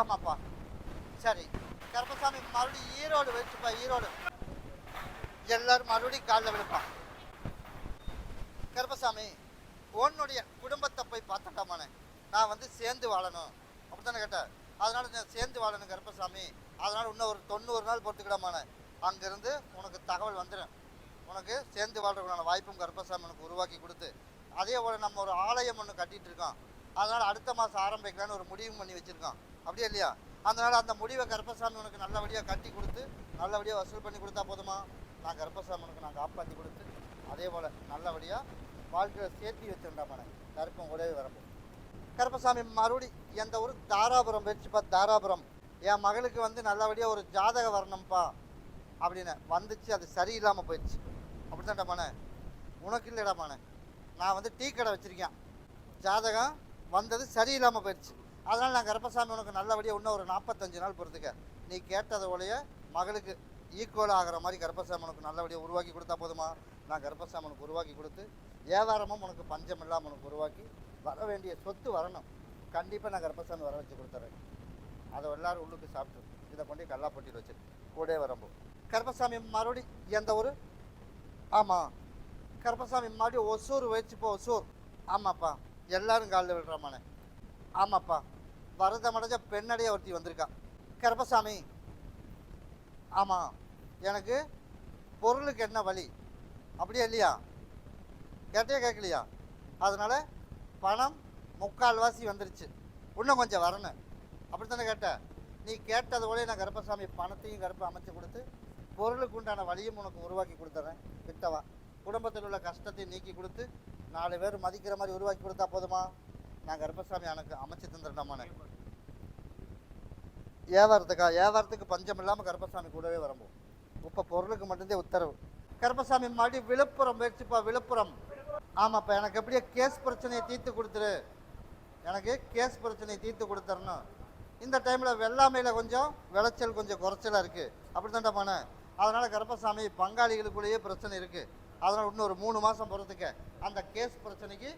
ஆமாப்பா. சரி. கருப்பசாமி மறுபடியும் ஈரோடு வச்சுப்பா ஈரோடு. எல்லாரும் மறுபடியும் காலில் விழுப்பான் கருப்பசாமி உன்னுடைய குடும்பத்தை போய் பார்த்துட்டாமானே நான் வந்து சேர்ந்து வாழணும். அப்படித்தானே கேட்டேன் அதனால நான் சேர்ந்து வாழணும் கருப்பசாமி. அதனால இன்னும் ஒரு தொண்ணூறு நாள் பொறுத்துக்கிடாமானே அங்கேருந்து உனக்கு தகவல் வந்துடும் உனக்கு சேர்ந்து வாழ்றதுக்கான வாய்ப்பும் கருப்பசாமி உனக்கு உருவாக்கி கொடுத்து அதே போல் நம்ம ஒரு ஆலயம் ஒன்று கட்டிகிட்டு இருக்கோம். அதனால் அடுத்த மாதம் ஆரம்பிக்கலான்னு ஒரு முடிவும் பண்ணி வச்சுருக்கோம். அப்படியே இல்லையா? அதனால அந்த முடிவை கருப்பசாமி உனக்கு நல்லபடியாக கட்டி கொடுத்து நல்லபடியாக வசூல் பண்ணி கொடுத்தா போதுமா? நான் கருப்பசாமி உனக்கு நான் காப்பாற்றி கொடுத்து அதே போல் நல்லபடியாக வாழ்க்கையில் சேர்த்தி வச்சுருந்தாமனே கருப்பம் கூடவே வரப்போ கருப்பசாமி மறுபடி எந்த ஊர்? தாராபுரம் போயிடுச்சுப்பா தாராபுரம். என் மகளுக்கு வந்து நல்லபடியாக ஒரு ஜாதகம் வரணும்ப்பா அப்படின்னு வந்துச்சு அது சரியில்லாமல் போயிடுச்சு. அப்படித்தான்டாமாண்ணே உனக்கு இல்லைடா இல்லைடாமாண்ணே நான் வந்து டீ கடை வச்சுருக்கேன். ஜாதகம் வந்தது சரியில்லாமல் போயிடுச்சு. அதனால் நான் கருப்பசாமி உனக்கு நல்லபடியாக இன்னும் ஒரு நாற்பத்தஞ்சு நாள் பொறுத்துக்க. நீ கேட்டதை ஒழிய மகளுக்கு ஈக்குவல் ஆகிற மாதிரி கருப்பசாமி உனக்கு நல்லபடியாக உருவாக்கி கொடுத்தா போதுமா? நான் கருப்பசாமி உனக்கு உருவாக்கி கொடுத்து வியாபாரமும் உனக்கு பஞ்சம் இல்லாமல் உனக்கு உருவாக்கி வர வேண்டிய சொத்து வரணும். கண்டிப்பாக நான் கருப்பசாமி வர வச்சு கொடுத்துறேன். அதை எல்லாரும் உள்ளுக்கு சாப்பிட்டு இதை கொண்டு கல்லாப்பட்டியில் வச்சிரு கூடவே வரம்போ. கருப்பசாமி மறுபடி எந்த ஊர்? ஆமாம் கருப்பசாமி மறுபடியும் ஒசூர் வச்சுப்போ ஒசூர். ஆமாப்பா. எல்லாரும் காலில் விடுறாமானே ஆமாப்பா. வருத்தமடைஞ்ச பெண்ணடைய ஒருத்தி வந்திருக்கா. கருப்பசாமி. ஆமாம் எனக்கு பொருளுக்கு என்ன வழி? அப்படியே இல்லையா? கேட்டே கேட்கலையா? அதனால் பணம் முக்கால்வாசி வந்துருச்சு. இன்னும் கொஞ்சம் வரணும். அப்படி தானே கேட்டேன் நீ கேட்டது போல நான் கருப்பசாமி பணத்தையும் கருப்பை அமைச்சு கொடுத்து பொருளுக்கு உண்டான வழியும் உனக்கு உருவாக்கி கொடுத்துறேன் கிட்டவா குடும்பத்தில் உள்ள கஷ்டத்தை நீக்கி கொடுத்து நாலு பேர் மதிக்கிற மாதிரி உருவாக்கி கொடுத்தா போதுமா? நான் கருப்பசாமி எனக்கு அமைச்சு தந்துடலாமாண்ணே வியாபாரத்துக்கா வியாபாரத்துக்கு பஞ்சம் இல்லாமல் கருப்பசாமி கூடவே வரம்போ இப்போ பொருளுக்கு மட்டும்தான் உத்தரவு. கருப்பசாமி மாடி விழுப்புரம் போயிடுச்சுப்பா விழுப்புரம். ஆமாப்பா எனக்கு எப்படியே கேஸ் பிரச்சனையை தீர்த்து கொடுத்துரு. எனக்கு கேஸ் பிரச்சனையை தீர்த்து கொடுத்துறணும். இந்த டைமில் வெள்ளாமையில் கொஞ்சம் விளைச்சல் கொஞ்சம் குறைச்சலாக இருக்குது அப்படி தான்டாமான அதனால் கருப்பசாமி பங்காளிகளுக்குள்ளேயே பிரச்சனை இருக்குது அதனால் இன்னும் ஒரு மூணு மாதம் போகிறதுக்கு அந்த கேஸ் பிரச்சனைக்கு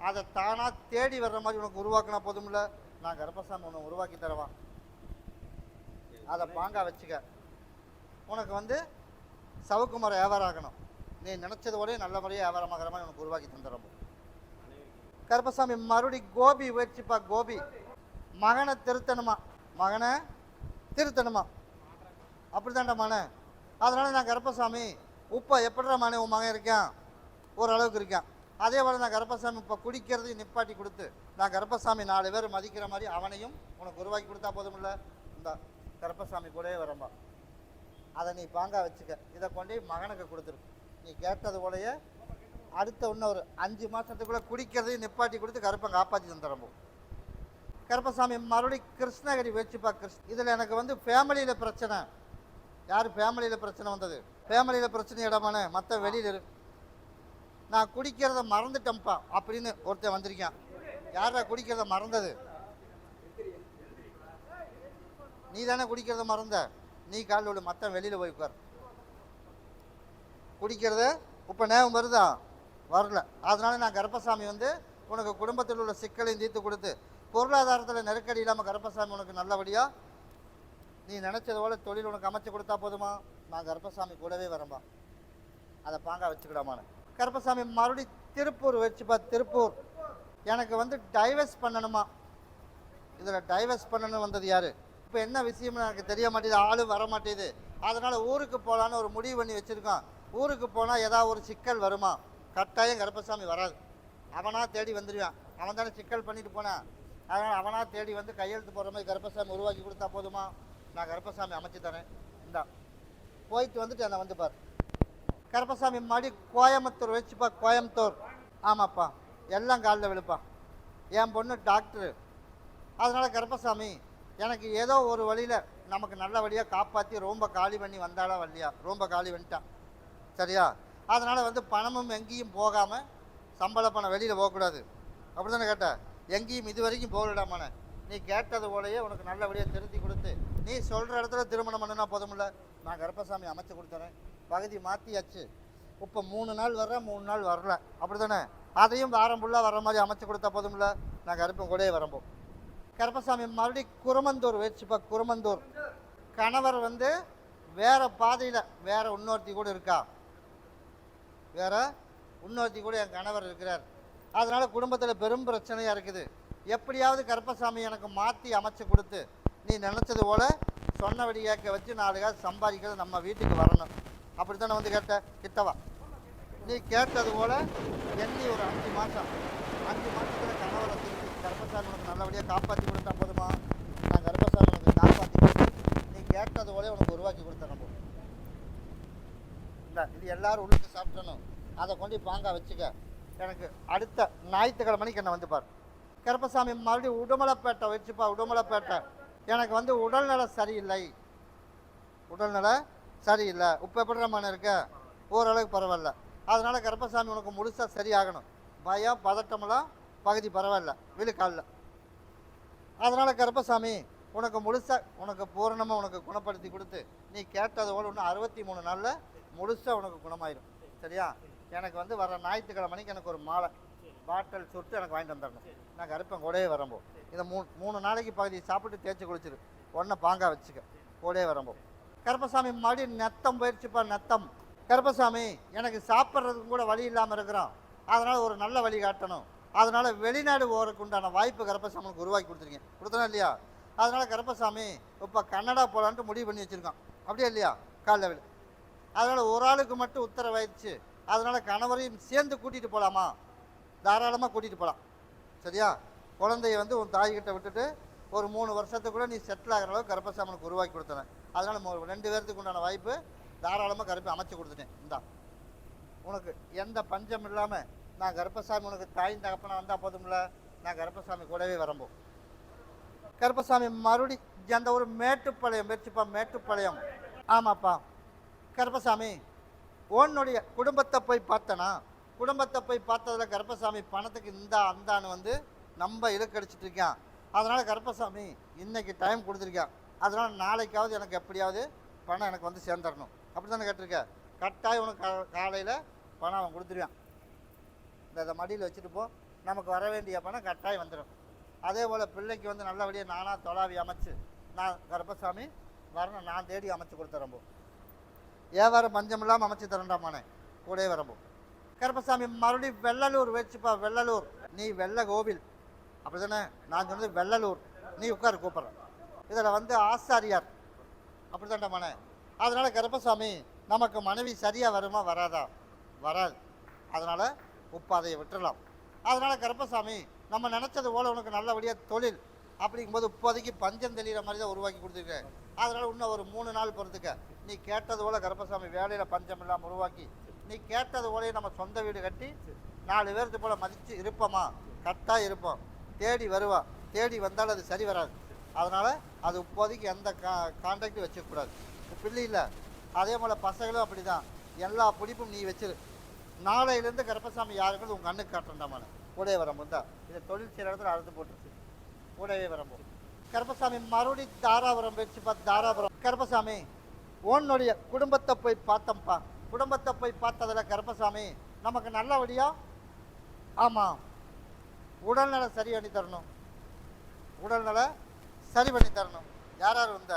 அதை தானாக தேடி வர்ற மாதிரி உனக்கு உருவாக்கினா போதும்ல? நான் கர்ப்பசாமி உன்னை உருவாக்கி தருவான் அதை பாங்கா வச்சுக்க. உனக்கு வந்து சவுக்கு மரம் வியாபாரம் ஆகணும். நீ நினச்சது போல நல்ல முறையாக வியாபாரமாகிற மாதிரி உனக்கு உருவாக்கி தந்துடுறோம். கருப்பசாமி மறுபடி கோபி வச்சுப்பா கோபி. மகனை திருத்தணுமா? மகனை திருத்தணுமா? அப்படித்தான்டா மகனே. அதனால நான் கருப்பசாமி உப்பா எப்படிடா மகனே உன் மகன் இருக்கான்? ஓரளவுக்கு இருக்கான். அதே போல் நான் கருப்பசாமி இப்போ குடிக்கிறதையும் நிப்பாட்டி கொடுத்து நான் கருப்பசாமி நாலு பேர் மதிக்கிற மாதிரி அவனையும் உனக்கு உருவாக்கி கொடுத்தா போதுமில்ல? இந்த கருப்பசாமி கூடவே வரம்பா. அதை நீ பாங்கா வச்சுக்க. இதை கொண்டு மகனுக்கு கொடுத்துரு. நீ கேட்டது போலயே அடுத்த இன்னொரு ஒரு அஞ்சு மாதத்துக்குள்ளே குடிக்கிறதையும் நிப்பாட்டி கொடுத்து கருப்பை காப்பாற்றி தந்துடுறோம் கருப்பசாமி மறுபடியும் கிருஷ்ணகிரி வச்சுப்பா கிருஷ்ண இதில் எனக்கு வந்து ஃபேமிலியில் பிரச்சனை. யார் ஃபேமிலியில் பிரச்சனை வந்தது? ஃபேமிலியில் பிரச்சனை இடமான மற்ற வெளியில் இருக்கு நான் குடிக்கிறத மறந்துட்டேன்ப்பா அப்படின்னு ஒருத்தன் வந்திருக்கான். யாரா குடிக்கிறத மறந்தது? நீ தானே குடிக்கிறத மறந்த? நீ காலில் விடு மற்ற வெளியில் போய் உட்கார். குடிக்கிறத இப்போ நேரம் வருதா? வரல. அதனால நான் கருப்பசாமி வந்து உனக்கு குடும்பத்தில் உள்ள சிக்கலையும் தீர்த்து கொடுத்து பொருளாதாரத்தில் நெருக்கடி இல்லாமல் கருப்பசாமி உனக்கு நல்லபடியாக நீ நினச்சது போல தொழில் உனக்கு அமைச்சு கொடுத்தா போதுமா? நான் கருப்பசாமி கூடவே வரம்பா அதை பாங்கா வச்சுக்கிடாமான்னு. கருப்பசாமி மறுபடி திருப்பூர் வச்சுப்பா திருப்பூர். எனக்கு வந்து டைவர்ஸ் பண்ணணுமா? இதில் டைவர்ஸ் பண்ணணும் வந்தது யார்? இப்போ என்ன விஷயம்னு எனக்கு தெரிய மாட்டேது ஆளும் வர மாட்டேது அதனால் ஊருக்கு போகலான்னு ஒரு முடிவு பண்ணி வச்சுருக்கோம். ஊருக்கு போனால் ஏதாவது ஒரு சிக்கல் வருமா? கட்டாயம் கருப்பசாமி வராது. அவனாக தேடி வந்துடுவான் அவன் தானே சிக்கல் பண்ணிட்டு போனான். அதனால் அவனாக தேடி வந்து கையெழுத்து போகிற மாதிரி கருப்பசாமி உருவாக்கி கொடுத்தா போதுமா? நான் கருப்பசாமி அமைச்சு தரேன். இந்தா. போயிட்டு வந்துட்டு என்னை வந்து பார். கருப்பசாமி மாடி கோயம்புத்தூர் வச்சுப்பா கோயம்புத்தூர். ஆமாப்பா எல்லாம் காலில் விழுப்பா. என் பொண்ணு டாக்டரு. அதனால் கருப்பசாமி எனக்கு ஏதோ ஒரு வழியில் நமக்கு நல்ல வழியாக காப்பாற்றி ரொம்ப காலி பண்ணி வந்தாலும் வரலையா ரொம்ப காலி பண்ணிட்டான். சரியா? அதனால் வந்து பணமும் எங்கேயும் போகாமல் சம்பள பணம் வெளியில் போகக்கூடாது. அப்படி தானே கேட்ட? எங்கேயும் இது வரைக்கும் போகலடாமான நீ கேட்டது போலயே உனக்கு நல்லபடியாக திருத்தி கொடுத்து நீ சொல்கிற இடத்துல திருமணம் பண்ணுனா போதுமில்ல. நான் கருப்பசாமி அமைச்சு கொடுத்துறேன். பகுதி மாற்றியாச்சு இப்போ மூணு நாள் வர்றேன் மூணு நாள் வரல. அப்படி தானே அதையும் வாரம் ஃபுல்லாக வர மாதிரி அமைச்சு கொடுத்தா போதும்ல? நான் கருப்பம் கூடயே வரம்போம் கருப்பசாமி மறுபடியும் குரமந்தூர் வச்சுப்பா குரமந்தூர். கணவர் வந்து வேறு பாதையில் வேறு இன்னொருத்தி கூட இருக்கா? வேறு இன்னொருத்தி கூட என் கணவர் இருக்கிறார். அதனால் குடும்பத்தில் பெரும் பிரச்சனையாக இருக்குது. எப்படியாவது கருப்பசாமி எனக்கு மாற்றி அமைச்சு கொடுத்து நீ நினச்சது போல் சொன்னபடி கேட்க வச்சு நாலு காசு சம்பாதிக்கிறது நம்ம வீட்டுக்கு வரணும். அப்படி தானே வந்து கேட்ட கிட்டவா? நீ கேட்டது போல எண்ணி ஒரு அஞ்சு மாதம் அஞ்சு மாதத்தில் கணவரை திருப்பி கருப்பசாமி உனக்கு நல்லபடியாக காப்பாற்றி கொடுத்தா போதுமா? நான் கருப்பசாமி உனக்கு காப்பாற்றி நீ கேட்டது போல உனக்கு உருவாக்கி கொடுத்தேன் போ இந்த இது எல்லாரும் உள்ளுக்கு சாப்பிட்டணும் அதை கொண்டு பாங்கா வச்சுக்க. எனக்கு அடுத்த ஞாயிற்றுக்கிழமை மணிக்கு என்ன வந்து கருப்பசாமி மறுபடியும் உடுமலைப்பேட்டை வச்சுப்பா உடுமலைப்பேட்டை. எனக்கு வந்து உடல்நலம் சரியில்லை. உடல்நல சரியில்லை. இப்போ எப்படி மன இருக்க? ஓரளவுக்கு பரவாயில்ல. அதனால் கருப்பசாமி உனக்கு முழுசாக சரியாகணும். பயம் பதட்டமெல்லாம் பகுதி பரவாயில்ல. விழுக்காலில். அதனால் கருப்பசாமி உனக்கு முழுசாக உனக்கு பூரணமாக உனக்கு குணப்படுத்தி கொடுத்து நீ கேட்டதோடு இன்னும் அறுபத்தி மூணு நாளில் முழுசாக உனக்கு குணமாயிடும் சரியா? எனக்கு வந்து வர ஞாயிற்றுக்கிழமைக்கு எனக்கு ஒரு மாலை. பாட்டில் சுட்டு எனக்கு வாங்கிட்டு வந்துடணும். நான் கருப்பன் கூடவே வரம்போ இதை மூணு மூணு நாளைக்கு பகுதி சாப்பிட்டு தேய்ச்சி குளிச்சிரு. ஒன்றை பாங்காக வச்சுக்க. கூடவே வரம்போ கருப்பசாமி மறுபடியும் நெத்தம் போயிடுச்சுப்பா நெத்தம். கருப்பசாமி எனக்கு சாப்பிட்றதுக்கு கூட வழி இல்லாமல் இருக்கிறோம் அதனால் ஒரு நல்ல வழி காட்டணும். அதனால் வெளிநாடு போகிறதுக்கு உண்டான வாய்ப்பு கருப்பசாமிக்கு உருவாக்கி கொடுத்துருக்கீங்க. கொடுத்தனா இல்லையா? அதனால் கருப்பசாமி இப்போ கன்னடா போகலான்ட்டு முடிவு பண்ணி வச்சுருக்கோம் அப்படியே இல்லையா? காலைல வெளி அதனால் ஒரு ஆளுக்கு மட்டும் உத்தரவாயிடுச்சு. அதனால் கணவரையும் சேர்ந்து கூட்டிகிட்டு போகலாமா தாராளமாக கூட்டிகிட்டு போகலாம் சரியா? குழந்தைய வந்து உன் தாய்கிட்ட விட்டுட்டு ஒரு மூணு வருஷத்துக்குள்ளே நீ செட்டில் ஆகிற அளவுக்கு கருப்பசாமனுக்கு உருவாக்கி கொடுத்தேன் அதனால் ரெண்டு பேர்த்துக்கு உண்டான வாய்ப்பு தாராளமாக கருப்பை அமைச்சு கொடுத்துட்டேன். இந்தா. உனக்கு எந்த பஞ்சம் இல்லாமல் நான் கருப்பசாமி உனக்கு தாயின் தகப்பனா வந்தால் போதும்ல? நான் கருப்பசாமி கூடவே வரம்போ. கருப்பசாமி மறுபடி அந்த ஒரு மேட்டுப்பாளையம் வெற்றிப்பா மேட்டுப்பாளையம். ஆமாப்பா. கருப்பசாமி உன்னுடைய குடும்பத்தை போய் பார்த்தனா? குடும்பத்தை போய் பார்த்ததுல கருப்பசாமி பணத்துக்கு இந்தா அந்தான்னு வந்து நம்ம இழுக்கடிச்சிட்டு இருக்கான். அதனால் கருப்பசாமி இன்னைக்கு டைம் கொடுத்துருக்கான் அதனால் நாளைக்காவது எனக்கு எப்படியாவது பணம் எனக்கு வந்து சேர்ந்துடணும் அப்படி தானே கேட்டிருக்க? கட்டாயம் உனக்கு காலையில் பணம் அவன் கொடுத்துருவான். இந்த இதை மடியில் வச்சுட்டு போ. நமக்கு வர வேண்டிய பணம் கட்டாயம் வந்துடும் அதே போல் பிள்ளைக்கு வந்து நல்லபடியாக நானாக தொலாவி அமைச்சு நான் கருப்பசாமி வரணும். நான் தேடி அமைச்சு கொடுத்துறம்போ ஏவாரம் வியாபாரம் பஞ்சம் இல்லாமல் அமைச்சு தரண்டாமானே கூடவே வரம்போ கருப்பசாமி மறுபடியும் வெள்ளலூர் வச்சுப்பா வெள்ளலூர். நீ வெள்ள கோவில் அப்படி தானே நான் சொன்னது வெள்ளலூர். நீ உட்காரு கூப்பிட்றேன். இதில் வந்து ஆசாரியார். அப்படி தாண்டாமானே அதனால் கருப்பசாமி நமக்கு மனைவி சரியாக வருமா வராதா? வராது. அதனால் உப்பாதையை விட்டுறலாம். அதனால் கருப்பசாமி நம்ம நினச்சது போல் உனக்கு நல்லபடியாக தொழில் அப்படிங்கும்போது இப்போதைக்கு பஞ்சம் தெளிகிற மாதிரி தான் உருவாக்கி கொடுத்துருக்கேன் அதனால் இன்னும் ஒரு மூணு நாள் பொறுத்துக்க. நீ கேட்டது போல் கருப்பசாமி வேலையில் பஞ்சம் இல்லாமல் உருவாக்கி நீ கேட்டது போலயே நம்ம சொந்த வீடு கட்டி நாலு பேர்த்து போல் மதித்து இருப்போமா? கரெக்டாக இருப்போம். தேடி வருவா. தேடி வந்தால் அது சரி வராது. அதனால் அது இப்போதைக்கு எந்த கா கான்டாக்டும் வச்சுக்கூடாது பிள்ளை இல்லை. அதே போல் பசங்களும் அப்படி தான் எல்லா பிடிப்பும் நீ வச்சிரு. நாளையிலேருந்து கருப்பசாமி யாருக்கிறது உங்கள் கண்ணுக்கு காட்டுறண்டாமான கூடவே வரம்போ தான் இதை தொழில் செய்கிற இடத்துல அறுத்து போட்டுருச்சு. கூடவே வரம்போ கருப்பசாமி மறுபடி தாராபுரம் வச்சு பார்த்து தாராபுரம். கருப்பசாமி உன்னுடைய குடும்பத்தை போய் பார்த்தோம்ப்பா. குடும்பத்தை போய் பார்த்ததில் கருப்பசாமி நமக்கு நல்லபடியா? ஆமாம் உடல்நல சரி பண்ணி தரணும். உடல்நல சரி பண்ணி தரணும். யார் யார் வந்த?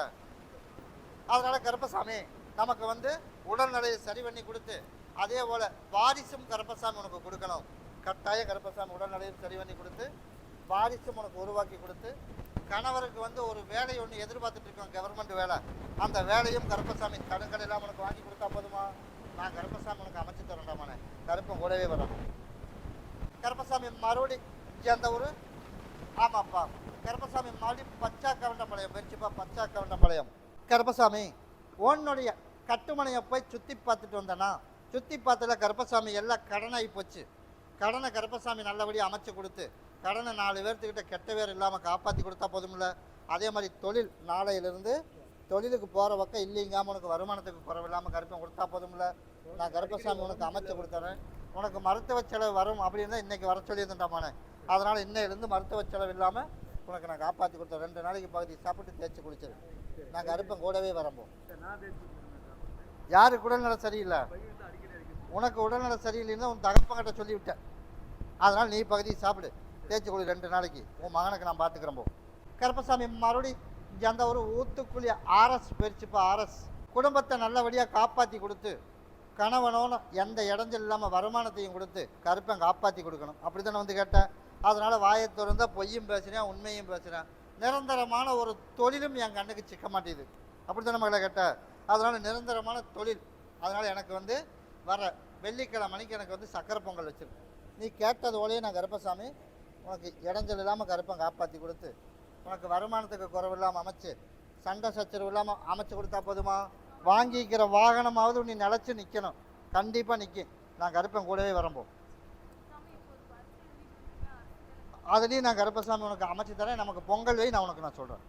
அதனால் கருப்பசாமி நமக்கு வந்து உடல்நிலையை சரி பண்ணி கொடுத்து அதே போல் வாரிசும் கருப்பசாமி உனக்கு கொடுக்கணும். கட்டாய கருப்பசாமி உடல்நிலையும் சரி பண்ணி கொடுத்து வாரிசும் உனக்கு உருவாக்கி கொடுத்து கணவருக்கு வந்து ஒரு வேலையை ஒன்று எதிர்பார்த்துட்டு இருக்கோம் கவர்மெண்ட் வேலை. அந்த வேலையும் கருப்பசாமி கடுக்கடை எல்லாம் உனக்கு வாங்கி கொடுத்தா போதுமா? நான் கருப்பசாமி உனக்கு அமைச்சு தரேன்டாமானே கருப்பம் கூடவே வரணும். கருப்பசாமி மறுபடி சேர்ந்த ஊர் ஆமாப்பா. கருப்பசாமி மாடி பச்சா கவண்டம்பாளையம் வெறிச்சுப்பா பச்சா கவண்டம்பாளையம் கருப்பசாமி உன்னுடைய கட்டுமனையை போய் சுற்றி பார்த்துட்டு வந்தேன்னா சுற்றி பார்த்துல கருப்பசாமி எல்லாம் கடனாகி போச்சு. கடனை கருப்பசாமி நல்லபடியாக அமைச்சு கொடுத்து கடனை நாலு பேர்த்துக்கிட்ட கெட்ட பேர் இல்லாமல் காப்பாற்றி கொடுத்தா போதும்ல? அதே மாதிரி தொழில் நாளையிலிருந்து தொழிலுக்கு போகிற பக்கம் இல்லைங்காமல் உனக்கு வருமானத்துக்கு குறைவு கருப்பம் கொடுத்தா போதும்ல? நான் கருப்பசாமி உனக்கு அமைச்சு கொடுத்துறேன். உனக்கு மருத்துவ செலவு வரும் அப்படின்னு இன்னைக்கு வர சொல்லியிருந்தேன்டாமானே அதனால் இன்னையிலேருந்து மருத்துவ செலவு இல்லாமல் உனக்கு நான் காப்பாற்றி கொடுத்தேன். ரெண்டு நாளைக்கு பகுதி சாப்பிட்டு தேய்ச்சி குடிச்சிரு நாங்கள் அறுப்பம் கூடவே வரம்போம். யாருக்கு உடல்நலம் சரியில்லை? உனக்கு உடல்நலம் சரியில்லைன்னா உன் தகப்பங்கிட்ட சொல்லிவிட்டேன். அதனால் நீ பகுதி சாப்பிடு. தேய்ச்சி குளி ரெண்டு நாளைக்கு. உன் மகனுக்கு நான் பார்த்துக்கிறேன் போ கருப்பசாமி மறுபடி இங்கே அந்த ஒரு ஊத்துக்குழி ஆர்எஸ் பெருச்சுப்பா ஆர்எஸ். குடும்பத்தை நல்லபடியாக காப்பாற்றி கொடுத்து கணவனோன்னு எந்த இடைஞ்சல் இல்லாமல் வருமானத்தையும் கொடுத்து கருப்பன் காப்பாற்றி கொடுக்கணும். அப்படி தானே வந்து கேட்டேன்? அதனால் வாயை திறந்தா பொய்யும் பேசுகிறேன் உண்மையும் பேசுகிறேன் நிரந்தரமான ஒரு தொழிலும் என் கண்ணுக்கு சிக்க மாட்டேது அப்படி தானே மகளை கேட்டேன் அதனால் நிரந்தரமான தொழில். அதனால் எனக்கு வந்து வர வெள்ளிக்கிழமை மணிக்கு எனக்கு வந்து சக்கரை பொங்கல் வச்சிருக்கு. நீ கேட்டது ஓலையே நான் கருப்பசாமி உனக்கு இடைஞ்சல் இல்லாமல் கருப்பன் காப்பாற்றி கொடுத்து உனக்கு வருமானத்துக்கு குறைவு இல்லாமல் அமைச்சு சண்டை சச்சரவு இல்லாமல் அமைச்சு கொடுத்தா போதுமா? வாங்கிக்கிற வாகனமாவது நீ நிலச்சி நிற்கணும் கண்டிப்பாக நிற்கும் நான் கருப்பன் கூடவே வரம்போம் அதுலேயும் நான் கருப்பசாமி உனக்கு அமைச்சு தரேன். நமக்கு பொங்கல் வை நான் உனக்கு நான் சொல்கிறேன்